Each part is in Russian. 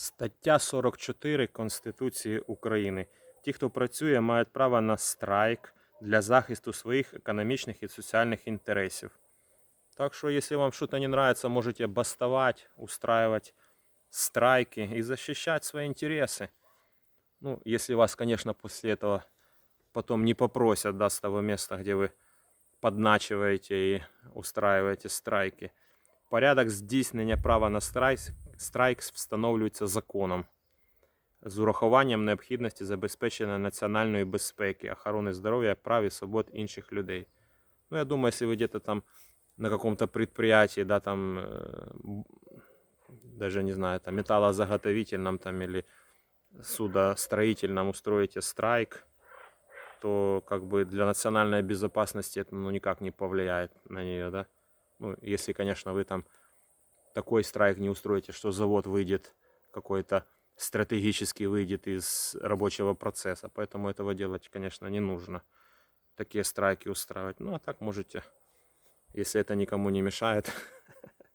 Стаття 44 Конституції України. Ті, хто працює, мають право на страйк для захисту своїх економічних і соціальних інтересів. Так що, якщо вам щось не подобається, можете бастовать, устраивать страйки і захищати свої інтереси. Ну, якщо вас, конечно, после этого потом не попросят да, с того места, где вы подначиваете и устраиваете страйки. Порядок здійснення права на страйк страйк встановлюється законом з урахуванням необхідності забезпечення національної безпеки, охорони здоров'я, прав і свобод інших людей. Ну, я думаю, если вы где-то там на каком-то предприятии, да, там, э, м, даже не знаю, там металлозаготовительном там или судостроительном устроите страйк, то как бы для национальной безопасности это ну, никак не повлияет на нее, да. Ну, если, конечно, вы там такой страйк не устроите, что завод выйдет какой-то стратегически выйдет из рабочего процесса. Поэтому этого делать, конечно, не нужно. Такие страйки устраивать. Ну, а так можете, если это никому не мешает.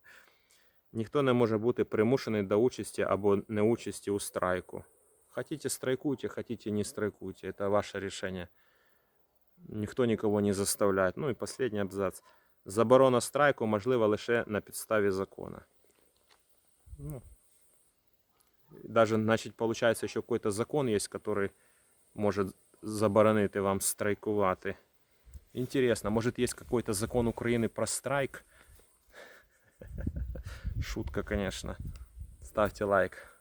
Никто не может быть примушений до участі або не неучасті у страйку. Хотите страйкуйте, хотите не страйкуйте. Это ваше решение. Никто никого не заставляет. Ну и последний абзац. Заборона страйку можлива лише на підставі закона. Ну, Даже, значить, получается, що якийсь закон є, який може заборонити вам страйкувати. Інтересно, може є якийсь закон України про страйк? Шутка, конечно. Ставте лайк.